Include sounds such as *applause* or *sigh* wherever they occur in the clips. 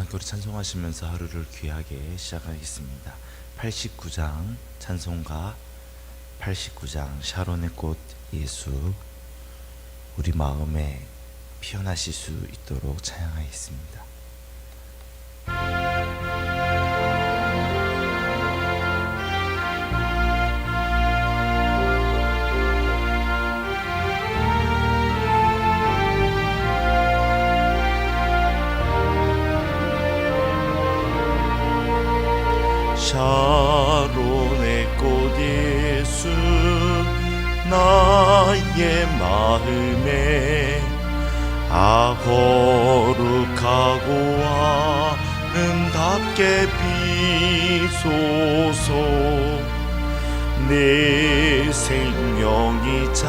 함께 우리 찬송하시면서 하루를 귀하게 시작하겠습니다. 89장 찬송가 89장 샤론의 꽃 예수 우리 마음에 피어나실 수 있도록 찬양하겠습니다. 거룩하고 아름답게 비소서. 내 생명이 참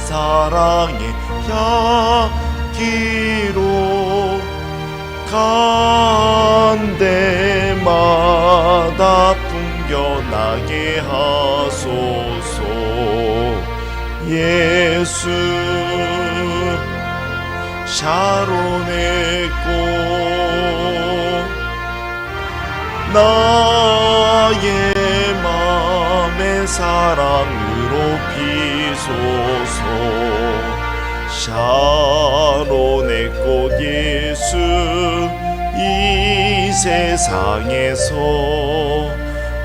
사랑의 향기로 간 데마다 풍겨나게 하소서. 예수 꽃 나의 맘의 사랑으로 비소서. 샤론의 꽃 예수 이 세상에서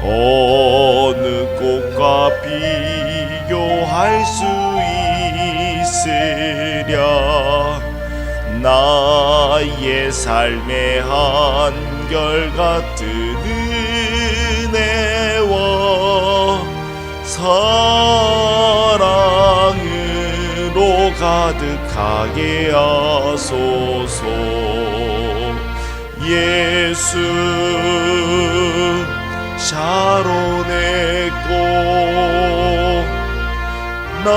어느 꽃과 비교할 수 있으랴 나의 삶의 한결같은 은혜와 사랑으로 가득하게 하소서. 예수 샤론의 꽃 나,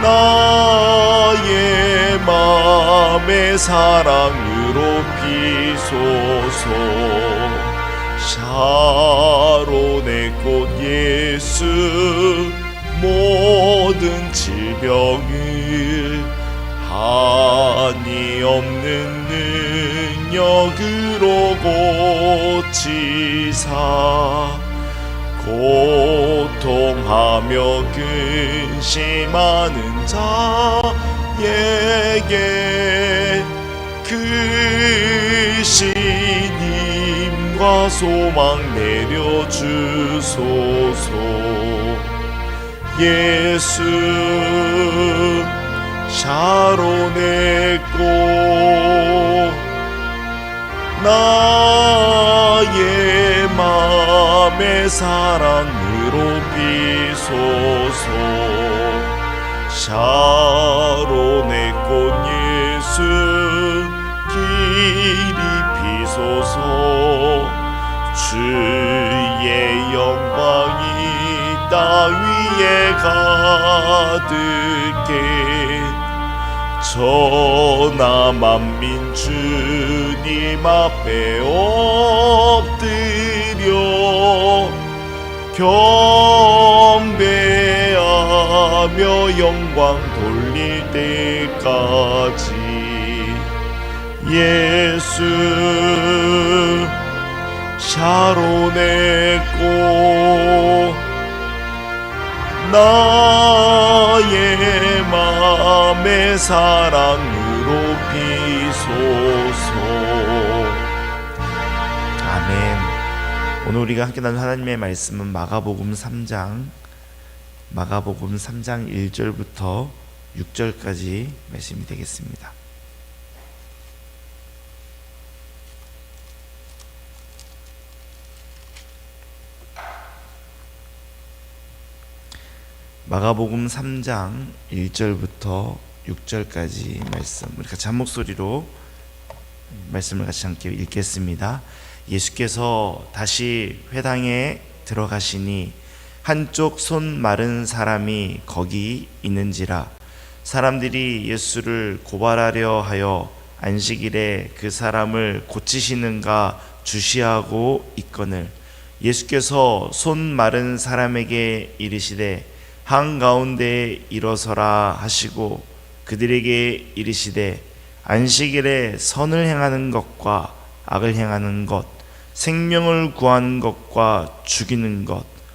나의 맘의 사랑으로 비소서. 샤론의 꽃 예수 모든 질병을 한이 없는 능력으로 고치사. 고통하며 근심하는 자 에게 그 신임과 소망 내려주소서. 예수 샤론의 꽃 나의 맘의 사랑으로 비소서 샤론의 꽃 예수 길이 비소서. 주의 영광이 땅 위에 가득해. 전하 만민 주님 앞에 엎드려. 경 영광 돌릴 때까지 예수 샤론의 꽃 나의 맘의 사랑으로 비소서. 아멘. 오늘 우리가 함께 나눈 하나님의 말씀은 마가복음 3장 마가복음 3장 1절부터 6절까지 말씀이 되겠습니다 마가복음 3장 1절부터 6절까지 말씀 우리 같이 한 목소리로 말씀을 같이 함께 읽겠습니다. 예수께서 다시 회당에 들어가시니 한쪽 손 마른 사람이 거기 있는지라 사람들이 예수를 고발하려 하여 안식일에 그 사람을 고치시는가 주시하고 있거늘. 예수께서 손 마른 사람에게 이르시되 한 가운데 일어서라 하시고 그들에게 이르시되 안식일에 선을 행하는 것과 악을 행하는 것, 생명을 구하는 것과 죽이는 것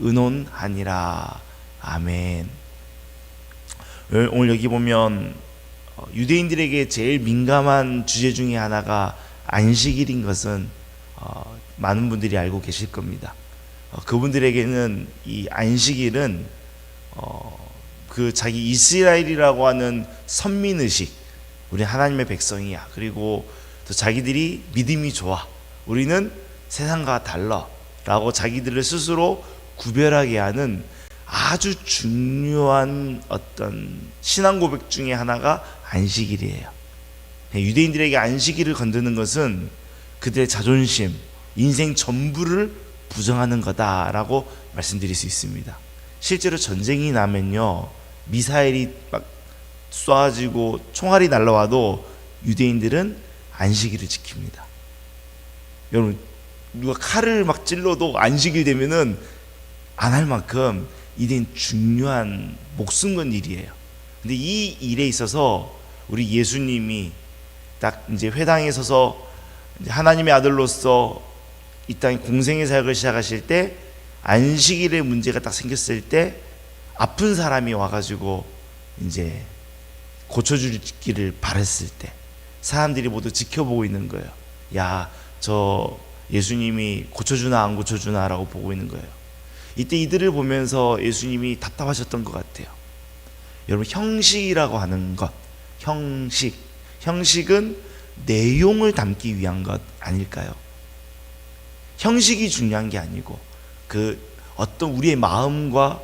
의논하니라 아멘 오늘 여기 보면 어, 유대인들에게 제일 민감한 주제 중에 하나가 안식일인 것은 어, 많은 분들이 알고 계실 겁니다. 어, 그분들에게는 이 안식일은 어, 그 자기 이스라엘이라고 하는 선민 의식, 우리 하나님의 백성이야. 그리고 또 자기들이 믿음이 좋아. 우리는 세상과 달라라고 자기들을 스스로 구별하게 하는 아주 중요한 어떤 신앙 고백 중에 하나가 안식일이에요. 유대인들에게 안식일을 건드는 것은 그들의 자존심, 인생 전부를 부정하는 거다라고 말씀드릴 수 있습니다. 실제로 전쟁이 나면요, 미사일이 막 쏴지고 총알이 날라와도 유대인들은 안식일을 지킵니다. 여러분, 누가 칼을 막 찔러도 안식일 되면은 안 할 만큼 이된 중요한 목숨 건 일이에요. 근데 이 일에 있어서 우리 예수님이 딱 이제 회당에 서서 하나님의 아들로서 이 땅에 공생의 사역을 시작하실 때 안식일의 문제가 딱 생겼을 때 아픈 사람이 와가지고 이제 고쳐주기를 바랬을 때 사람들이 모두 지켜보고 있는 거예요. 야, 저 예수님이 고쳐주나 안 고쳐주나라고 보고 있는 거예요. 이때 이들을 보면서 예수님이 답답하셨던 것 같아요. 여러분 형식이라고 하는 것, 형식, 형식은 내용을 담기 위한 것 아닐까요? 형식이 중요한 게 아니고 그 어떤 우리의 마음과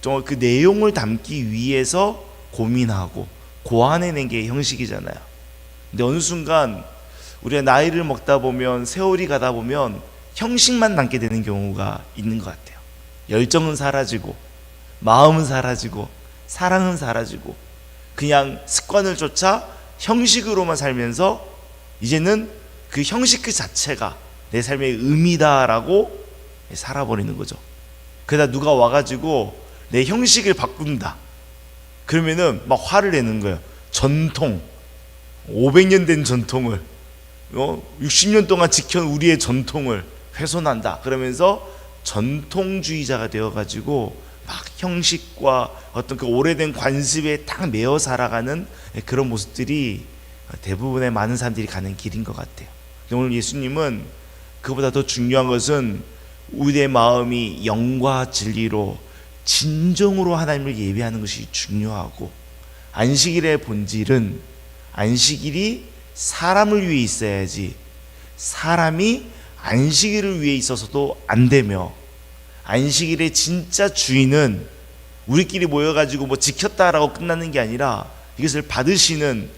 좀그 내용을 담기 위해서 고민하고 고안해낸 게 형식이잖아요. 근데 어느 순간 우리가 나이를 먹다 보면 세월이 가다 보면 형식만 남게 되는 경우가 있는 것 같아요. 열정은 사라지고 마음은 사라지고 사랑은 사라지고 그냥 습관을 쫓아 형식으로만 살면서 이제는 그 형식 그 자체가 내 삶의 의미다라고 살아버리는 거죠. 그러다 누가 와가지고 내 형식을 바꾼다. 그러면은 막 화를 내는 거예요. 전통, 500년 된 전통을, 어? 60년 동안 지켜온 우리의 전통을 훼손한다. 그러면서 전통주의자가 되어가지고 막 형식과 어떤 그 오래된 관습에 딱 매어 살아가는 그런 모습들이 대부분의 많은 사람들이 가는 길인 것 같아요. 오늘 예수님은 그보다 더 중요한 것은 우리의 마음이 영과 진리로 진정으로 하나님을 예배하는 것이 중요하고 안식일의 본질은 안식일이 사람을 위해 있어야지 사람이 안식일을 위해 있어서도 안 되며 안식일의 진짜 주인은 우리끼리 모여가지고 뭐 지켰다라고 끝나는 게 아니라 이것을 받으시는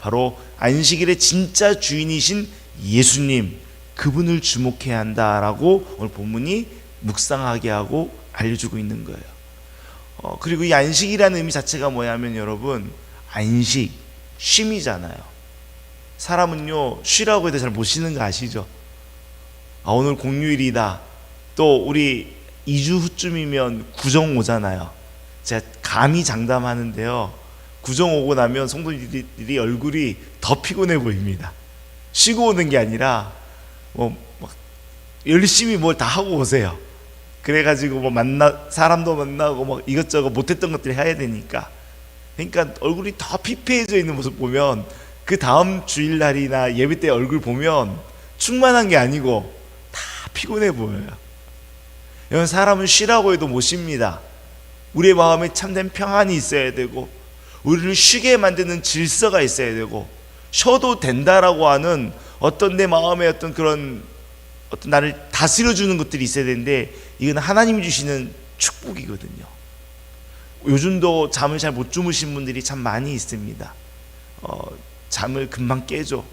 바로 안식일의 진짜 주인이신 예수님 그분을 주목해야 한다라고 오늘 본문이 묵상하게 하고 알려주고 있는 거예요. 어, 그리고 이 안식이라는 의미 자체가 뭐냐면 여러분 안식 쉼이잖아요. 사람은요 쉬라고 해도 잘 못 쉬는 거 아시죠? 아, 오늘 공휴일이다. 또 우리 2주 후쯤이면 구정 오잖아요. 제가 감히 장담하는데요. 구정 오고 나면 성도들이 얼굴이 더 피곤해 보입니다. 쉬고 오는 게 아니라 뭐막 열심히 뭘 다 하고 오세요. 그래가지고 뭐 만나 사람도 만나고 뭐 이것저것 못했던 것들 해야 되니까 그러니까 얼굴이 더 피폐해져 있는 모습 보면 그 다음 주일날이나 예배 때 얼굴 보면 충만한 게 아니고 다 피곤해 보여요. 여러분 사람은 쉬라고 해도 못 쉽니다. 우리의 마음에 참된 평안이 있어야 되고 우리를 쉬게 만드는 질서가 있어야 되고 쉬어도 된다라고 하는 어떤 내 마음의 어떤 그런 어떤 나를 다스려 주는 것들이 있어야 되는데 이건 하나님이 주시는 축복이거든요. 요즘도 잠을 잘 못 주무신 분들이 참 많이 있습니다. 어, 잠을 금방 깨죠.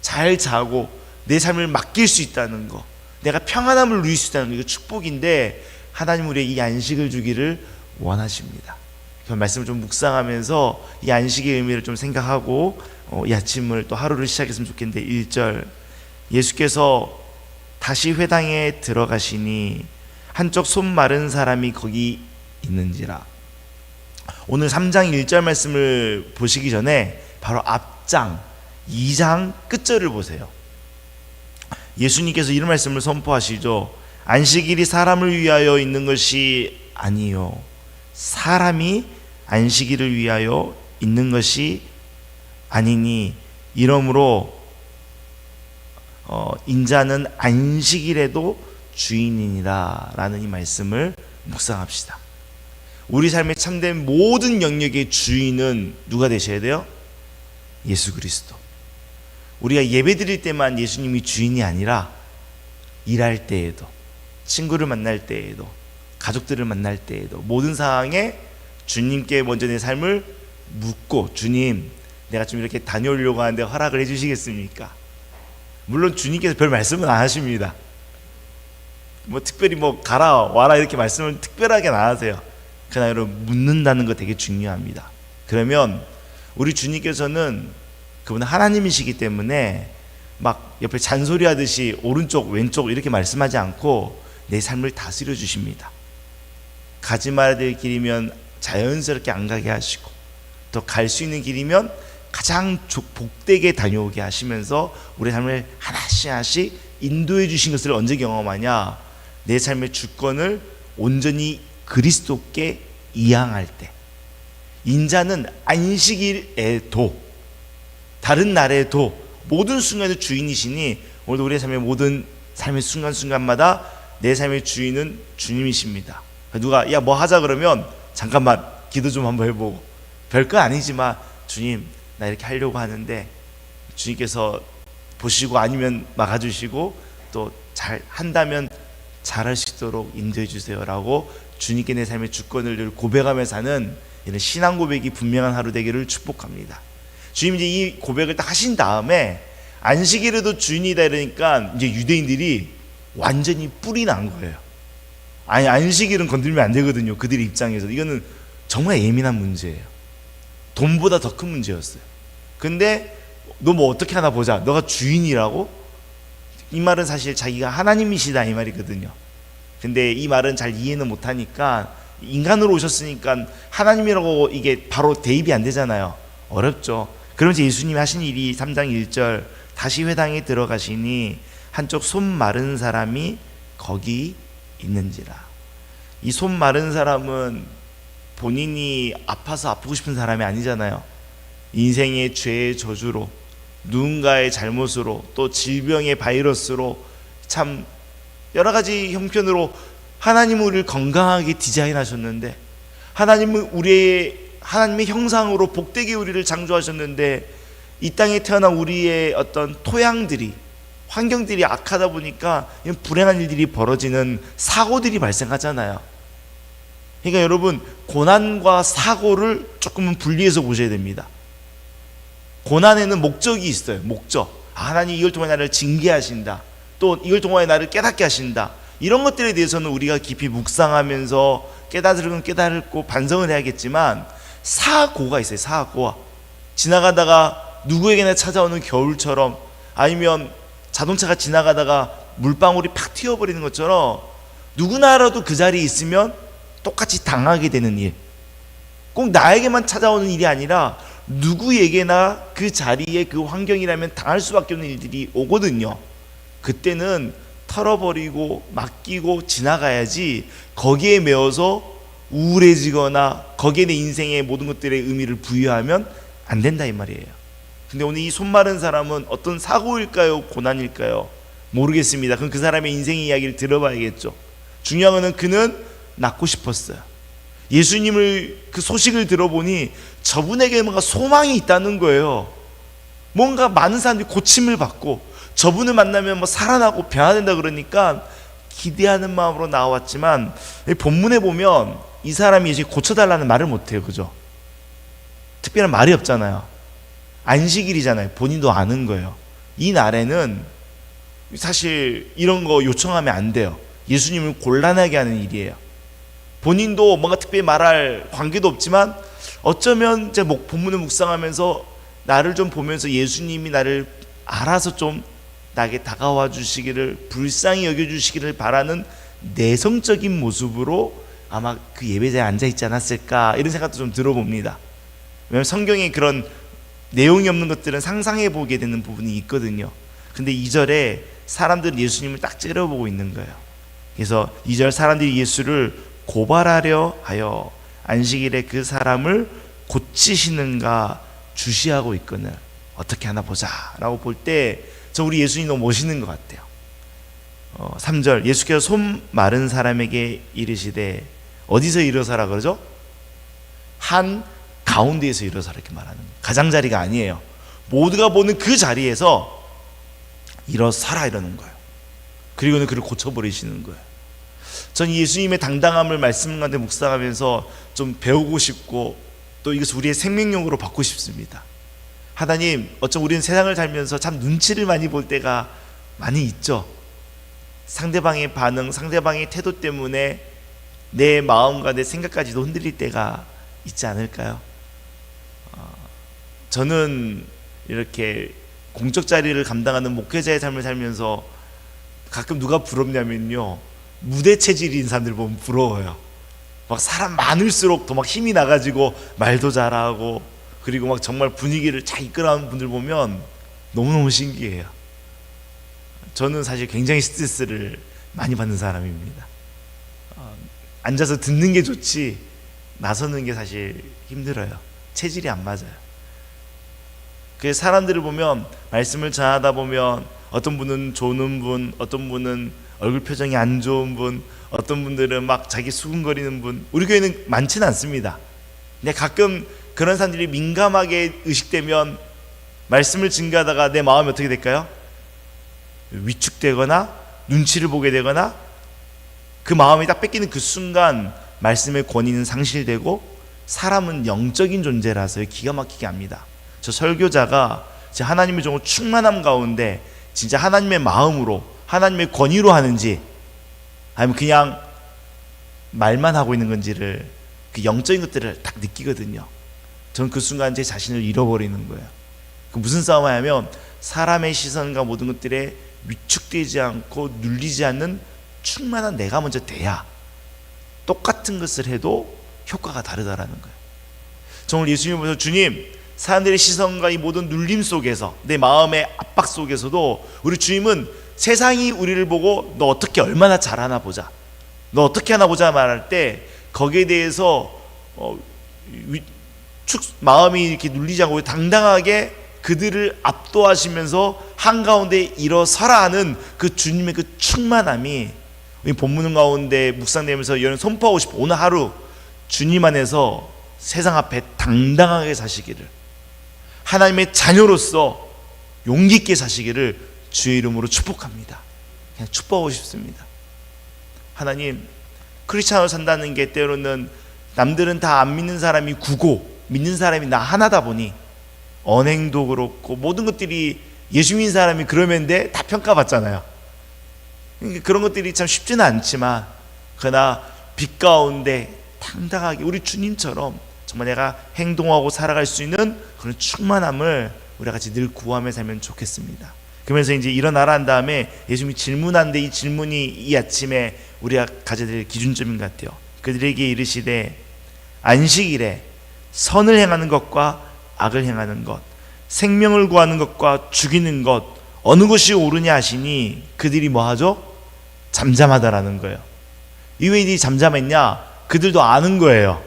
잘 자고 내 삶을 맡길 수 있다는 거, 내가 평안함을 누릴 수 있다는 거, 이거 축복인데 하나님 우리의 이 안식을 주기를 원하십니다. 그 말씀을 좀 묵상하면서 이 안식의 의미를 좀 생각하고 어, 이 아침을 또 하루를 시작했으면 좋겠는데 1절 예수께서 다시 회당에 들어가시니 한쪽 손 마른 사람이 거기 있는지라 오늘 3장 1절 말씀을 보시기 전에 바로 앞장 2장 끝절을 보세요. 예수님께서 이런 말씀을 선포하시죠. 안식일이 사람을 위하여 있는 것이 아니요. 사람이 안식일을 위하여 있는 것이 아니니 이러므로 어, 인자는 안식일에도 주인이니라라는 이 말씀을 묵상합시다. 우리 삶의 참된 모든 영역의 주인은 누가 되셔야 돼요? 예수 그리스도. 우리가 예배 드릴 때만 예수님이 주인이 아니라 일할 때에도 친구를 만날 때에도 가족들을 만날 때에도 모든 상황에 주님께 먼저 내 삶을 묻고 주님 내가 좀 이렇게 다녀오려고 하는데 허락을 해주시겠습니까? 물론 주님께서 별 말씀은 안 하십니다. 뭐 특별히 뭐 가라 와라 이렇게 말씀을 특별하게 안 하세요. 그러나 여러분 묻는다는 거 되게 중요합니다. 그러면 우리 주님께서는 그분은 하나님이시기 때문에 막 옆에 잔소리하듯이 오른쪽 왼쪽 이렇게 말씀하지 않고 내 삶을 다스려 주십니다. 가지 말아야 될 길이면 자연스럽게 안 가게 하시고 또 갈 수 있는 길이면 가장 복되게 다녀오게 하시면서 우리 삶을 하나씩 하나씩 인도해 주신 것을 언제 경험하냐? 내 삶의 주권을 온전히 그리스도께 이양할 때. 인자는 안식일에도 다른 날에도 모든 순간의 주인이시니 오늘 우리의 삶의 모든 삶의 순간순간마다 내 삶의 주인은 주님이십니다. 누가 야 뭐 하자 그러면 잠깐만 기도 좀 한번 해보고 별거 아니지만 주님 나 이렇게 하려고 하는데 주님께서 보시고 아니면 막아주시고 또 잘 한다면 잘할 수 있도록 인도해 주세요라고 주님께 내 삶의 주권을 늘 고백하며 사는 이런 신앙 고백이 분명한 하루 되기를 축복합니다. 주님 이제 이 고백을 딱 하신 다음에 안식일에도 주인이다 이러니까 이제 유대인들이 완전히 뿔이 난 거예요. 아니 안식일은 건들면 안 되거든요. 그들 입장에서 이거는 정말 예민한 문제예요. 돈보다 더 큰 문제였어요. 근데 너 뭐 어떻게 하나 보자. 너가 주인이라고? 이 말은 사실 자기가 하나님이시다 이 말이거든요. 근데 이 말은 잘 이해는 못 하니까 인간으로 오셨으니까 하나님이라고 이게 바로 대입이 안 되잖아요. 어렵죠. 그러면서 예수님이 하신 일이 3장 1절 다시 회당에 들어가시니 한쪽 손 마른 사람이 거기 있는지라. 이 손 마른 사람은 본인이 아파서 아프고 싶은 사람이 아니잖아요. 인생의 죄의 저주로 누군가의 잘못으로 또 질병의 바이러스로 참 여러 가지 형편으로 하나님은 우리를 건강하게 디자인하셨는데 하나님은 우리의 하나님의 형상으로 복되게 우리를 창조하셨는데 이 땅에 태어난 우리의 어떤 토양들이 환경들이 악하다 보니까 불행한 일들이 벌어지는 사고들이 발생하잖아요. 그러니까 여러분 고난과 사고를 조금은 분리해서 보셔야 됩니다. 고난에는 목적이 있어요. 목적. 아, 하나님 이걸 통해 나를 징계하신다. 또 이걸 통해 나를 깨닫게 하신다. 이런 것들에 대해서는 우리가 깊이 묵상하면서 깨달으면 깨달고 반성을 해야겠지만 사고가 있어요. 사고가 지나가다가 누구에게나 찾아오는 겨울처럼 아니면 자동차가 지나가다가 물방울이 팍 튀어버리는 것처럼 누구나라도 그 자리에 있으면 똑같이 당하게 되는 일. 꼭 나에게만 찾아오는 일이 아니라 누구에게나 그 자리에 그 환경이라면 당할 수밖에 없는 일들이 오거든요. 그때는 털어버리고 맡기고 지나가야지 거기에 매어서 우울해지거나 거기에 내 인생의 모든 것들의 의미를 부여하면 안 된다 이 말이에요. 근데 오늘 이 손 마른 사람은 어떤 사고일까요? 고난일까요? 모르겠습니다. 그럼 그 사람의 인생의 이야기를 들어봐야겠죠. 중요한 것은 그는 낫고 싶었어요. 예수님을 그 소식을 들어보니 저분에게 뭔가 소망이 있다는 거예요. 뭔가 많은 사람들이 고침을 받고 저분을 만나면 뭐 살아나고 변화된다 그러니까 기대하는 마음으로 나왔지만 본문에 보면 이 사람이 이제 고쳐달라는 말을 못해요. 그죠? 특별한 말이 없잖아요. 안식일이잖아요. 본인도 아는 거예요. 이 날에는 사실 이런 거 요청하면 안 돼요. 예수님을 곤란하게 하는 일이에요. 본인도 뭔가 특별히 말할 관계도 없지만 어쩌면 제목 본문을 묵상하면서 나를 좀 보면서 예수님이 나를 알아서 좀 나에게 다가와 주시기를 불쌍히 여겨 주시기를 바라는 내성적인 모습으로 아마 그 예배자에 앉아 있지 않았을까 이런 생각도 좀 들어봅니다. 왜냐하면 성경에 그런 내용이 없는 것들은 상상해 보게 되는 부분이 있거든요. 근데 2절에 사람들은 예수님을 딱 째려보고 있는 거예요. 그래서 2절 사람들이 예수를 고발하려 하여 안식일에 그 사람을 고치시는가 주시하고 있거늘 어떻게 하나 보자라고 볼 때 저 우리 예수님 너무 멋있는 것 같아요. 어, 3절 예수께서 손 마른 사람에게 이르시되 어디서 일어서라 그러죠? 한 가운데에서 일어서라 이렇게 말하는 거예요. 가장자리가 아니에요. 모두가 보는 그 자리에서 일어서라 이러는 거예요. 그리고는 그를 고쳐버리시는 거예요. 전 예수님의 당당함을 말씀 가운데 묵상하면서 좀 배우고 싶고 또 이것을 우리의 생명력으로 받고 싶습니다. 하나님, 어쩜 우리는 세상을 살면서 참 눈치를 많이 볼 때가 많이 있죠. 상대방의 반응, 상대방의 태도 때문에 내 마음과 내 생각까지도 흔들릴 때가 있지 않을까요? 어, 저는 이렇게 공적 자리를 감당하는 목회자의 삶을 살면서 가끔 누가 부럽냐면요. 무대 체질인 사람들 보면 부러워요. 막 사람 많을수록 더 막 힘이 나가지고 말도 잘하고 그리고 막 정말 분위기를 잘 이끌어가는 분들 보면 너무너무 신기해요. 저는 사실 굉장히 스트레스를 많이 받는 사람입니다. 어, 앉아서 듣는 게 좋지 나서는 게 사실 힘들어요. 체질이 안 맞아요. 그 사람들을 보면 말씀을 전하다 보면 어떤 분은 좋은 분, 어떤 분은 얼굴 표정이 안 좋은 분, 어떤 분들은 막 자기 수근거리는 분. 우리 교회는 많지는 않습니다. 근데 가끔 그런 사람들이 민감하게 의식되면 말씀을 증가하다가 내 마음이 어떻게 될까요? 위축되거나 눈치를 보게 되거나 그 마음이 딱 뺏기는 그 순간 말씀의 권위는 상실되고 사람은 영적인 존재라서 기가 막히게 합니다. 저 설교자가 제 하나님의 종을 충만함 가운데 진짜 하나님의 마음으로 하나님의 권위로 하는지 아니면 그냥 말만 하고 있는 건지를 그 영적인 것들을 딱 느끼거든요. 저는 그 순간 제 자신을 잃어버리는 거예요. 그 무슨 싸움을 하면 사람의 시선과 모든 것들에 위축되지 않고 눌리지 않는 충만한 내가 먼저 돼야 똑같은 것을 해도 효과가 다르다라는 거예요. 정말 예수님 보면서 주님 사람들의 시선과 이 모든 눌림 속에서 내 마음의 압박 속에서도 우리 주님은 세상이 우리를 보고 너 어떻게 얼마나 잘하나 보자. 너 어떻게 하나 보자 말할 때 거기에 대해서 어, 위, 축, 마음이 이렇게 눌리지 않고 당당하게 그들을 압도하시면서 한가운데 일어서라 하는 그 주님의 그 충만함이 이 본문 가운데 묵상되면서 여러분 선포하고 싶어 오늘 하루 주님 안에서 세상 앞에 당당하게 사시기를 하나님의 자녀로서 용기 있게 사시기를 주의 이름으로 축복합니다. 그냥 축복하고 싶습니다. 하나님 크리스찬으로 산다는 게 때로는 남들은 다 안 믿는 사람이 구고 믿는 사람이 나 하나다 보니 언행도 그렇고 모든 것들이 예수 믿는 사람이 그러면 돼다 평가받잖아요. 그런 것들이 참 쉽지는 않지만 그러나 빛 가운데 당당하게 우리 주님처럼 정말 내가 행동하고 살아갈 수 있는 그런 충만함을 우리가 같이 늘 구하며 살면 좋겠습니다. 그러면서 이제 일어나라 한 다음에 예수님이 질문하는데 이 질문이 이 아침에 우리가 가져야 될 기준점인 것 같아요. 그들에게 이르시되 안식일에 선을 행하는 것과 악을 행하는 것, 생명을 구하는 것과 죽이는 것 어느 것이 옳으냐 하시니 그들이 뭐 하죠? 잠잠하다라는 거예요. 이왜 이들이 잠잠했냐? 그들도 아는 거예요.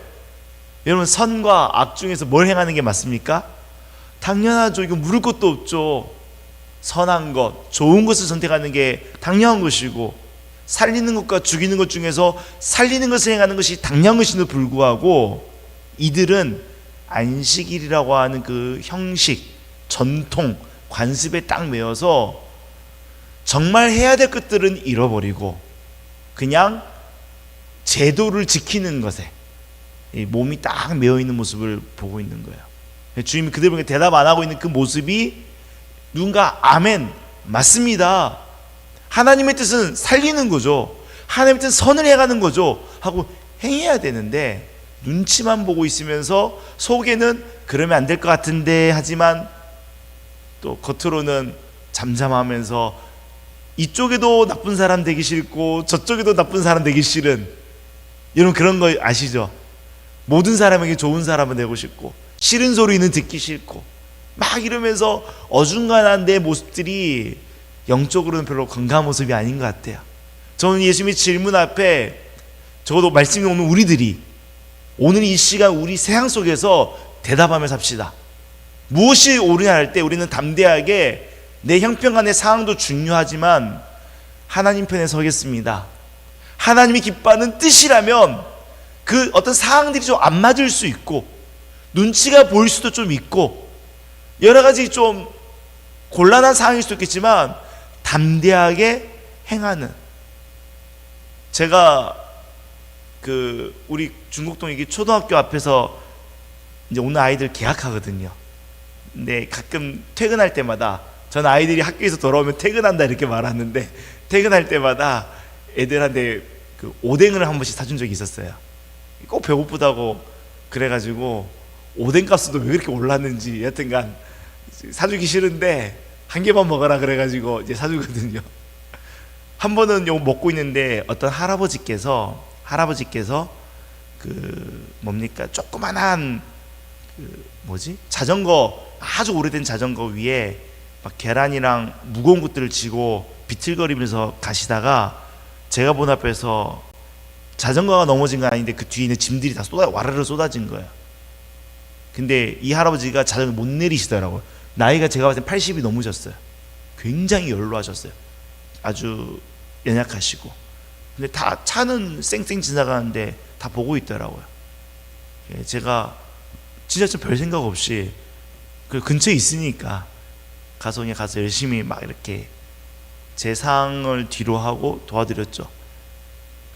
여러분 선과 악 중에서 뭘 행하는 게 맞습니까? 당연하죠. 이거 물을 것도 없죠. 선한 것, 좋은 것을 선택하는 게 당연한 것이고 살리는 것과 죽이는 것 중에서 살리는 것을 행하는 것이 당연한 것임에도 불구하고 이들은 안식일이라고 하는 그 형식, 전통, 관습에 딱 매여서 정말 해야 될 것들은 잃어버리고 그냥 제도를 지키는 것에 몸이 딱 매여 있는 모습을 보고 있는 거예요. 주님이 그들 보고 대답 안 하고 있는 그 모습이 누군가 아멘 맞습니다. 하나님의 뜻은 살리는 거죠. 하나님의 뜻은 선을 해가는 거죠. 하고 행해야 되는데 눈치만 보고 있으면서 속에는 그러면 안 될 것 같은데 하지만 또 겉으로는 잠잠하면서 이쪽에도 나쁜 사람 되기 싫고 저쪽에도 나쁜 사람 되기 싫은 여러분 그런 거 아시죠? 모든 사람에게 좋은 사람은 되고 싶고 싫은 소리는 듣기 싫고 막 이러면서 어중간한 내 모습들이 영적으로는 별로 건강한 모습이 아닌 것 같아요. 저는 예수님의 질문 앞에 적어도 말씀이 오는 우리들이 오늘 이 시간 우리 세상 속에서 대답하며 삽시다. 무엇이 옳으냐 할 때 우리는 담대하게 내 형평간의 상황도 중요하지만 하나님 편에 서겠습니다. 하나님이 기뻐하는 뜻이라면 그 어떤 상황들이 좀 안 맞을 수 있고 눈치가 보일 수도 좀 있고 여러 가지 좀 곤란한 상황일 수도 있겠지만 담대하게 행하는 제가 그 우리 중국 동 이게 초등학교 앞에서 이제 오늘 아이들 개학하거든요. 근데 가끔 퇴근할 때마다 전 아이들이 학교에서 돌아오면 퇴근한다 이렇게 말하는데 퇴근할 때마다 애들한테 그 오뎅을 한 번씩 사준 적이 있었어요. 꼭 배고프다고 그래가지고 오뎅 값도 왜 그렇게 올랐는지 여튼간 사주기 싫은데 한 개만 먹어라 그래가지고 이제 사주거든요. *laughs* 한 번은 요 먹고 있는데 어떤 할아버지께서 할아버지께서 그 뭡니까 조그만한 그 뭐지 자전거 아주 오래된 자전거 위에 막 계란이랑 무거운 것들을 지고 비틀거리면서 가시다가 제가 본 앞에서 자전거가 넘어진 건 아닌데 그 뒤에 있는 짐들이 다 쏟아 와르르 쏟아진 거예요. 근데 이 할아버지가 자전거 못 내리시더라고요. 나이가 제가 봤을 때 80이 넘으셨어요. 굉장히 연로하셨어요. 아주 연약하시고. 근데 다 차는 쌩쌩 지나가는데 다 보고 있더라고요. 예, 제가 진짜 좀 별 생각 없이 그 근처에 있으니까 그냥 가서 열심히 막 이렇게 제 상을 뒤로 하고 도와드렸죠.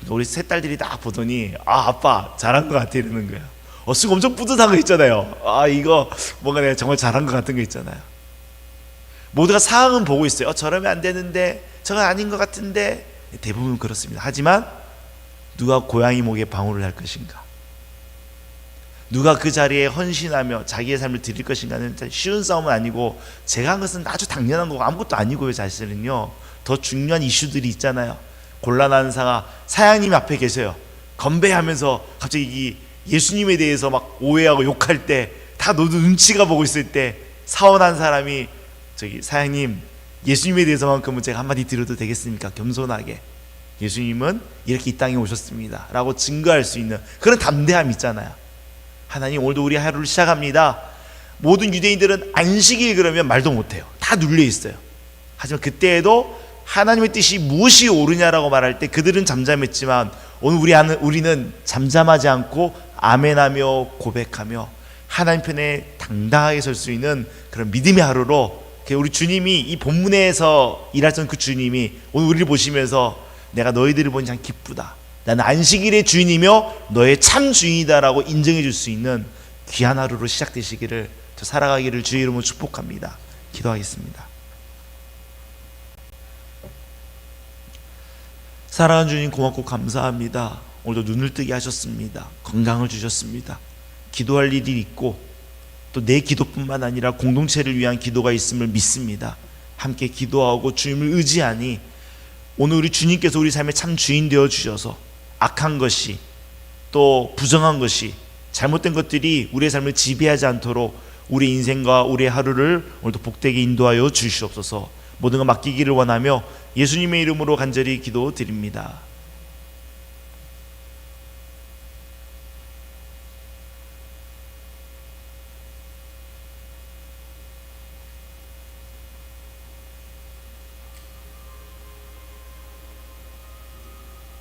우리 세 딸들이 딱 보더니 아 아빠 잘한 것 같아 이러는 거예요. 어, 쓰고 엄청 뿌듯한 거 있잖아요. 아 이거 뭔가 내가 정말 잘한 것 같은 거 있잖아요. 모두가 상황은 보고 있어요. 어, 저러면 안 되는데 저건 아닌 것 같은데 대부분 그렇습니다. 하지만 누가 고양이 목에 방울을 할 것인가? 누가 그 자리에 헌신하며 자기의 삶을 드릴 것인가는 쉬운 싸움은 아니고 제가 한 것은 아주 당연한 거고 아무것도 아니고요 사실은요. 더 중요한 이슈들이 있잖아요. 곤란한 상황 사장님 앞에 계세요. 건배하면서 갑자기 이 예수님에 대해서 막 오해하고 욕할 때 다 너도 눈치가 보고 있을 때 사원한 사람이 저기 사장님 예수님에 대해서만큼은 제가 한마디 드려도 되겠습니까? 겸손하게. 예수님은 이렇게 이 땅에 오셨습니다. 라고 증거할 수 있는 그런 담대함 있잖아요 하나님 오늘도 우리 하루를 시작합니다. 모든 유대인들은 안식일 그러면 말도 못해요. 다 눌려 있어요. 하지만 그때에도 하나님의 뜻이 무엇이 옳으냐라고 말할 때 그들은 잠잠했지만 오늘 우리 우리는 잠잠하지 않고 아멘하며 고백하며 하나님 편에 당당하게 설 수 있는 그런 믿음의 하루로 우리 주님이 이 본문에서 일하셨던 그 주님이 오늘 우리를 보시면서 내가 너희들을 보니 참 기쁘다. 나는 안식일의 주인이며 너의 참 주인이다라고 인정해 줄 수 있는 귀한 하루로 시작되시기를 저 살아가기를 주의 이름으로 축복합니다. 기도하겠습니다. 사랑하는 주님 고맙고 감사합니다. 오늘도 눈을 뜨게 하셨습니다. 건강을 주셨습니다. 기도할 일이 있고 또 내 기도뿐만 아니라 공동체를 위한 기도가 있음을 믿습니다. 함께 기도하고 주님을 의지하니 오늘 우리 주님께서 우리 삶의 참 주인 되어 주셔서 악한 것이 또 부정한 것이 잘못된 것들이 우리의 삶을 지배하지 않도록 우리 인생과 우리의 하루를 오늘도 복되게 인도하여 주시옵소서 모든 것 맡기기를 원하며 예수님의 이름으로 간절히 기도드립니다.